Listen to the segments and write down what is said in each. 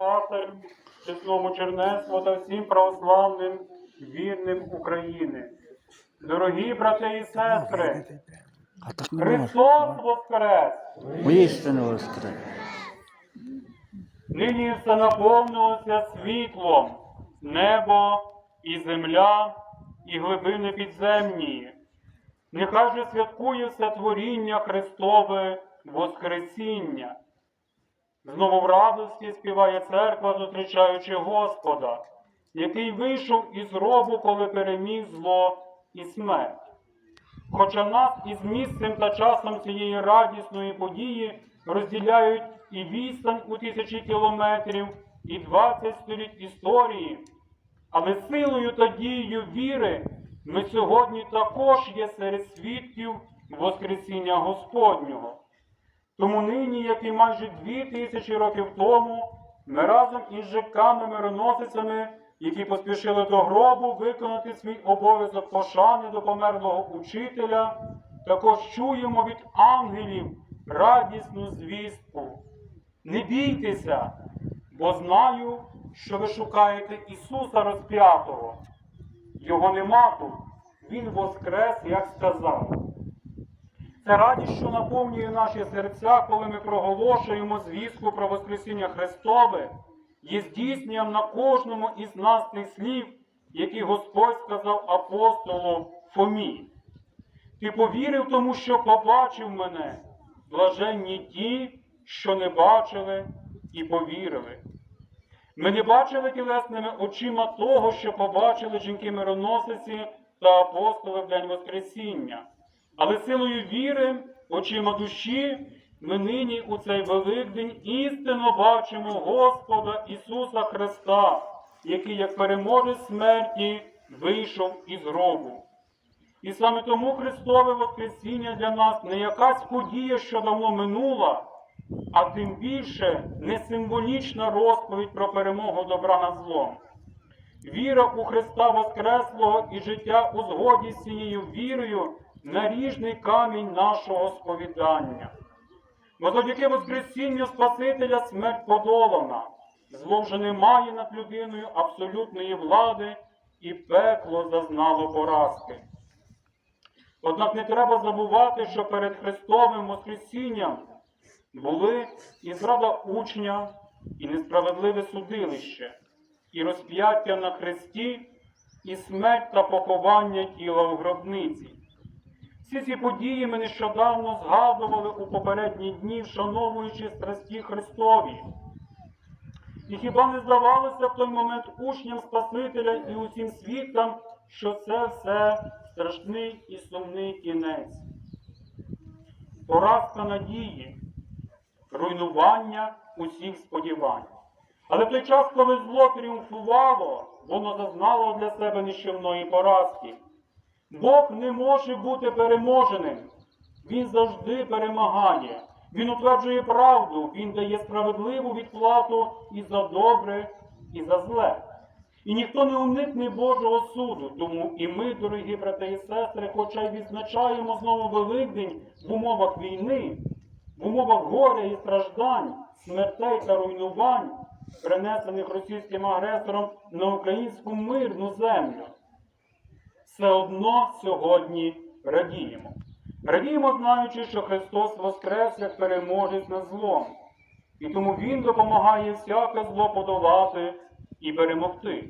пастирю, чесному чернецтву та всім православним вірним України. Дорогі брати і сестри. Христос Воскрес! Воістину воскрес. Нині все наповнилося світлом, небо і земля, і глибини підземні. Нехай же святкує все творіння Христове Воскресіння. Знову в радості співає церква, зустрічаючи Господа, який вийшов із гробу, коли переміг зло і смерть. Хоча нас із місцем та часом цієї радісної події розділяють і відстань у тисячі кілометрів, і 20 століть історії, але силою та дією віри ми сьогодні також є серед свідків Воскресіння Господнього. Тому нині, як і майже дві тисячі років тому, ми разом із жиками-мироносицями, які поспішили до гробу виконати свій обов'язок пошани до померлого учителя, також чуємо від ангелів радісну звістку. Не бійтеся, бо знаю, що ви шукаєте Ісуса розп'ятого. Його нема тут, Він воскрес, як сказав. Це радість, що наповнює наші серця, коли ми проголошуємо звістку про Воскресіння Христове, є здійсненням на кожному із нас тих слів, які Господь сказав апостолу Фомі. Ти повірив тому, що побачив мене, блаженні ті, що не бачили і повірили. Ми не бачили тілесними очима того, що побачили жінки-мироносиці та апостоли в День Воскресіння. Але силою віри, очима душі, ми нині у цей Великдень істинно бачимо Господа Ісуса Христа, який, як переможець смерті, вийшов із гробу. І саме тому Христове Воскресіння для нас не якась подія, що давно минула, а тим більше не символічна розповідь про перемогу добра над злом. Віра у Христа Воскреслого і життя у згоді з цією вірою наріжний камінь нашого сповідання. Бо завдяки Воскресінню Спасителя смерть подолана, зло вже не має над людиною абсолютної влади, і пекло зазнало поразки. Однак не треба забувати, що перед Христовим Воскресінням були і зрада учня, і несправедливе судилище, і розп'яття на хресті, і смерть та поховання тіла у гробниці. Всі ці події ми нещодавно згадували у попередні дні, вшановуючи страсті Христові. І хіба не здавалося в той момент учням Спасителя і усім світам, що це все страшний і сумний кінець? Поразка надії, руйнування усіх сподівань. Але в той час, коли зло тріумфувало, воно зазнало для себе нищівної поразки. Бог не може бути переможеним. Він завжди перемагає. Він утверджує правду, Він дає справедливу відплату і за добре, і за зле. І ніхто не уникне Божого суду. Тому і ми, дорогі брати і сестри, хоча й відзначаємо знову Великдень в умовах війни, в умовах горя і страждань, смертей та руйнувань, принесених російським агресором на українську мирну землю все одно сьогодні радіємо. Радіємо, знаючи, що Христос воскрес як переможець над злом, і тому Він допомагає всяке зло подолати і перемогти.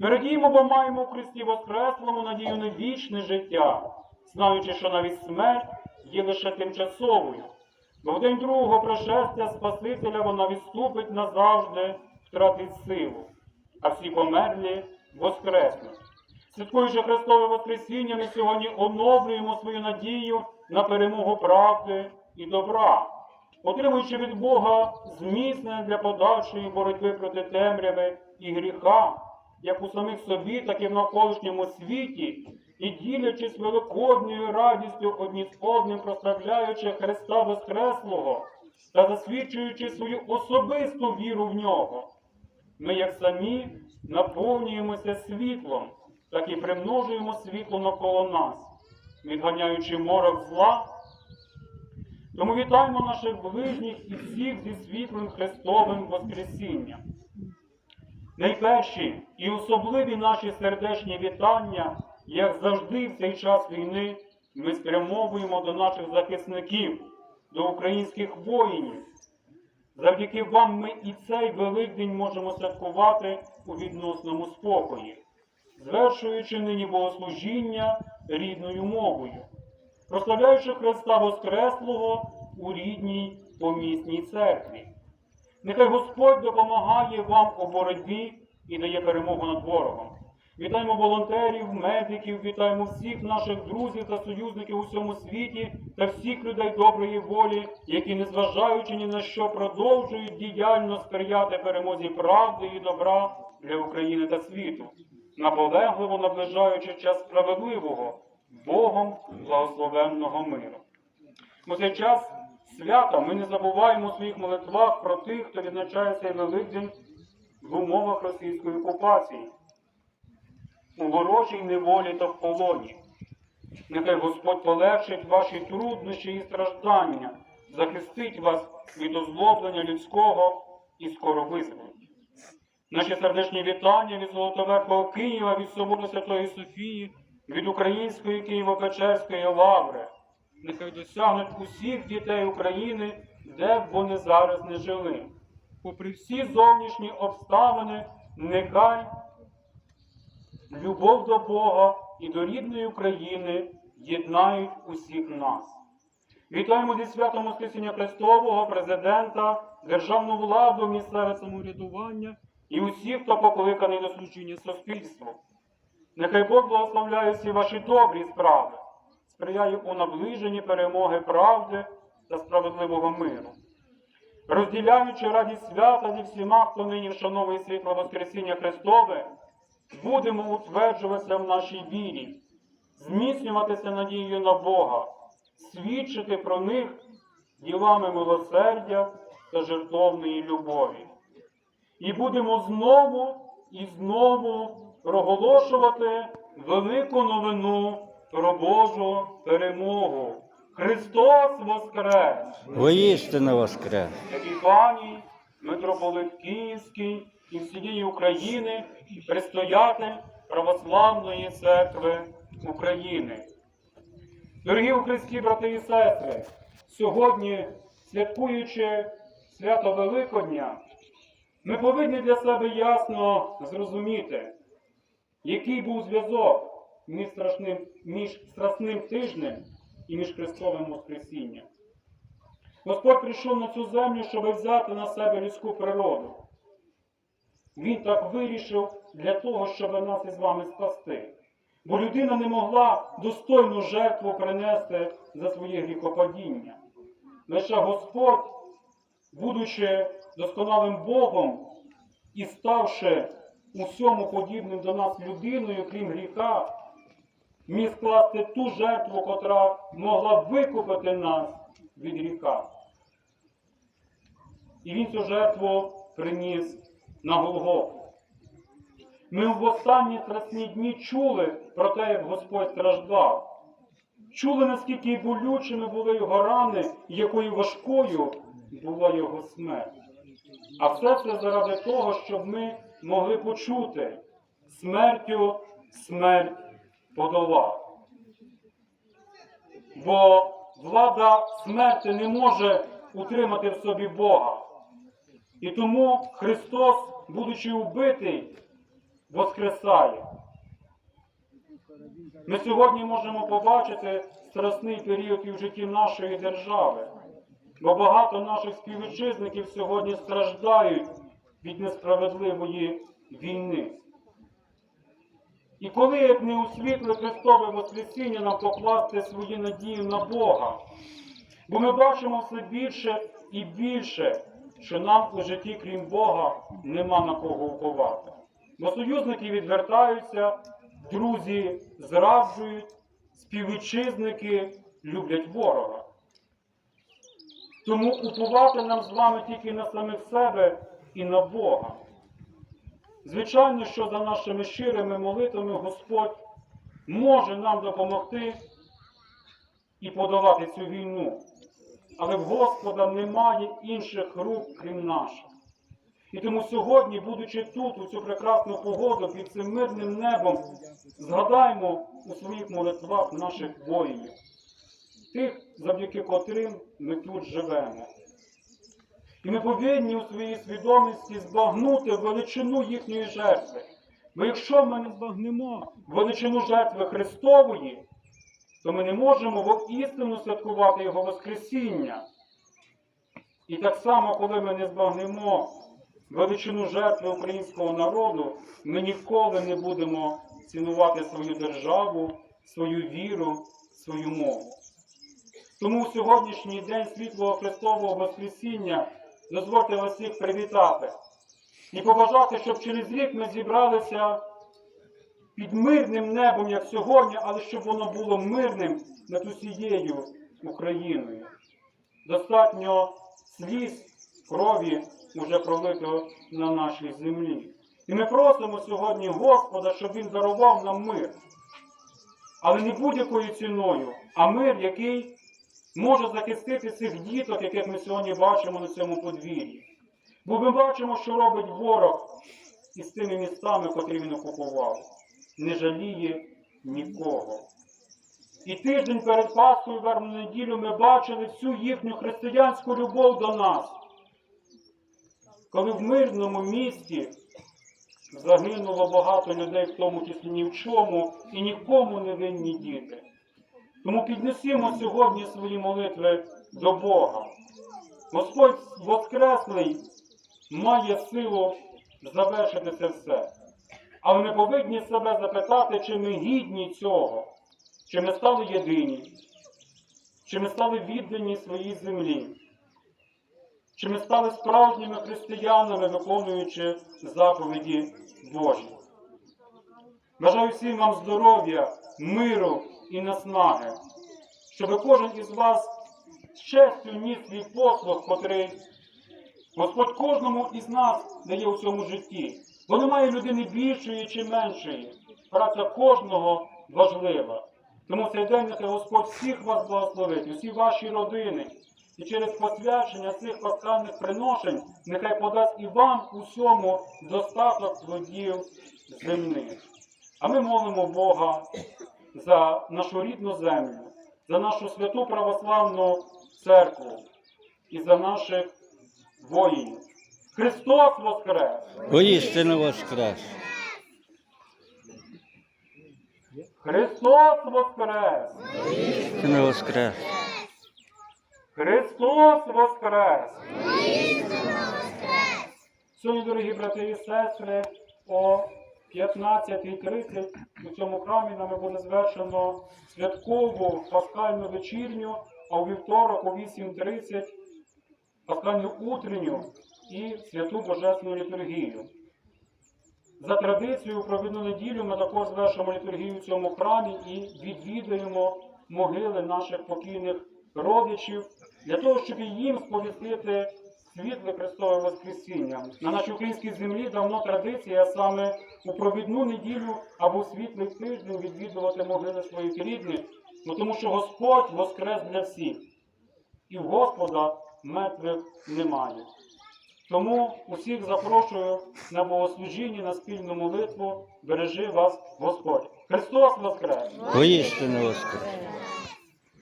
Ми радіємо, бо маємо в Христі Воскреслому надію на вічне життя, знаючи, що навіть смерть є лише тимчасовою, бо в день другого пришестя Спасителя вона відступить назавжди, втратить силу, а всі померлі воскреснуть. Святкуючи Христове Воскресіння, ми сьогодні оновлюємо свою надію на перемогу правди і добра, отримуючи від Бога зміцнення для подальшої боротьби проти темряви і гріха, як у самих собі, так і в навколишньому світі, і ділячись великодною радістю одні з одним, прославляючи Христа Воскреслого та засвідчуючи свою особисту віру в нього. Ми, як самі, наповнюємося світлом, так і примножуємо світло навколо нас, відганяючи морок зла, Тому вітаємо наших ближніх і всіх зі світлим Христовим Воскресінням. Найперші і особливі наші сердечні вітання, як завжди в цей час війни, ми спрямовуємо до наших захисників, до українських воїнів. Завдяки вам ми і цей Великдень можемо святкувати у відносному спокої, звершуючи нині богослужіння рідною мовою, прославляючи Христа Воскреслого у рідній помісній церкві. Нехай Господь допомагає вам у боротьбі і дає перемогу над ворогом. Вітаємо волонтерів, медиків, вітаємо всіх наших друзів та союзників у всьому світі та всіх людей доброї волі, які, незважаючи ні на що, продовжують діяльно сприяти перемозі правди і добра для України та світу, наполегливо наближаючи час справедливого, Богом благословенного миру. У цей час свята ми не забуваємо у своїх молитвах про тих, хто відзначає цей Великдень в умовах російської окупації, у ворожій неволі та в полоні. Нехай Господь полегшить ваші труднощі і страждання, захистить вас від озлоблення людського і скоро визволить. Наші сердечні вітання від Золотоверхого Києва, від Собору Святої Софії, від Української Києво-Печерської лаври. Нехай досягнуть усіх дітей України, де б вони зараз не жили. Попри всі зовнішні обставини, нехай любов до Бога і до рідної України єднають усіх нас. Вітаємо зі святом Воскресіння Христового, президента, державну владу, місцеве самоврядування і усіх, хто покликаний до служіння суспільству. Нехай Бог благословляє всі ваші добрі справи, сприяє у наближенні перемоги правди та справедливого миру. Розділяючи радість свята зі всіма, хто нині вшановує світло Воскресіння Христове, будемо утверджуватися в нашій вірі, зміцнюватися надією на Бога, свідчити про них ділами милосердя та жертовної любові. І будемо знову і знову проголошувати велику новину про Божу перемогу. Христос Воскрес! Воістину воскрес! Епіфаній, митрополит Київський і всієї України, предстоятель Православної церкви України. Дорогі у Христі, брати і сестри, сьогодні, святкуючи свято Великодня, ми повинні для себе ясно зрозуміти, який був зв'язок між страшним, між страсним тижнем і між Христовим Воскресінням. Господь прийшов на цю землю, щоб взяти на себе людську природу. Він так вирішив для того, щоб нас із вами спасти. Бо людина не могла достойну жертву принести за своє гріхопадіння. Лише Господь, будучи досконалим Богом і ставши усьому подібним до нас людиною, крім гріха, міг скласти ту жертву, котра могла викупити нас від гріха. І він цю жертву приніс на Голгофу. Ми в останні страсні дні чули про те, як Господь страждав. Чули, наскільки болючими були його рани, якою важкою була його смерть. А все це заради того, щоб ми могли почути смертю смерть подолав. Бо влада смерти не може утримати в собі Бога. І тому Христос, будучи убитий, воскресає. Ми сьогодні можемо побачити страсний період і в житті нашої держави, бо багато наших співвітчизників сьогодні страждають від несправедливої війни. І коли як не у світле Христове Воскресіння нам покласти свої надії на Бога, бо ми бачимо все більше і більше, що нам у житті, крім Бога, нема на кого уповати. Бо союзники відвертаються, друзі зраджують, співвітчизники люблять ворога. Тому уповати нам з вами тільки на самих себе і на Бога. Звичайно, що за нашими щирими молитвами Господь може нам допомогти і подолати цю війну. але в Господа немає інших рук, крім наших. І тому сьогодні, будучи тут, у цю прекрасну погоду, під цим мирним небом, згадаймо у своїх молитвах наших воїнів, тих, завдяки котрим ми тут живемо. І ми повинні у своїй свідомості збагнути величину їхньої жертви. Бо якщо ми не збагнемо величину жертви Христової, то ми не можемо воістину святкувати Його Воскресіння. І так само, коли ми не збагнемо величину жертви українського народу, ми ніколи не будемо цінувати свою державу, свою віру, свою мову. Тому в сьогоднішній день світлого Христового Воскресіння дозвольте вас всіх привітати і побажати, щоб через рік ми зібралися під мирним небом, як сьогодні, але щоб воно було мирним над усією Україною. Достатньо сліз, крові вже пролито на нашій землі. І ми просимо сьогодні Господа, щоб Він дарував нам мир. Але не будь-якою ціною, а мир, який може захистити цих діток, яких ми сьогодні бачимо на цьому подвір'ї. Бо ми бачимо, що робить ворог із тими містами, котрі він окупував. Не жаліє нікого. І тиждень перед Пасхою вербну неділю ми бачили всю їхню християнську любов до нас. Коли в мирному місті загинуло багато людей, в тому числі ні в чому, і нікому не винні діти. Тому піднесімо сьогодні свої молитви до Бога. Господь Воскреслий має силу завершити це все. Але ми повинні себе запитати, чи ми гідні цього, чи ми стали єдині, чи ми стали віддані своїй землі, чи ми стали справжніми християнами, виконуючи заповіді Божі. Бажаю всім вам здоров'я, миру і наснаги, щоб кожен із вас з честю ніс свій послуг, котрий Господь кожному із нас дає у цьому житті. Бо немає людини більшої чи меншої. Праця кожного важлива. Тому цей день нехай Господь всіх вас благословить, усі ваші родини. І через посвячення цих пасхальних приношень нехай подасть і вам усьому достаток плодів земних. А ми молимо Бога за нашу рідну землю, за нашу святу православну церкву і за наших воїнів. Христос Воскрес! Воістину воскрес! Христос Воскрес! Воістину воскрес! Христос Воскрес! Сьогодні, дорогі брати і сестри, о 15.30 у цьому храмі нами буде звершено святкову пасхальну вечірню, а у вівторок о 8.30 пасхальну утренню і святу Божественну літургію. За традицією провідну неділю ми також звершимо літургію в цьому храмі і відвідаємо могили наших покійних родичів для того, щоб і їм сповістити світле Христове Воскресіння. На нашій українській землі давно традиція саме у провідну неділю або світлий тиждень відвідувати могили своїх рідних, ну, тому що Господь воскрес для всіх, і в Господа мертвих немає. Тому усіх запрошую на богослужіння, на спільну молитву. Бережи вас Господь. Христос Воскрес! Воістину воскрес!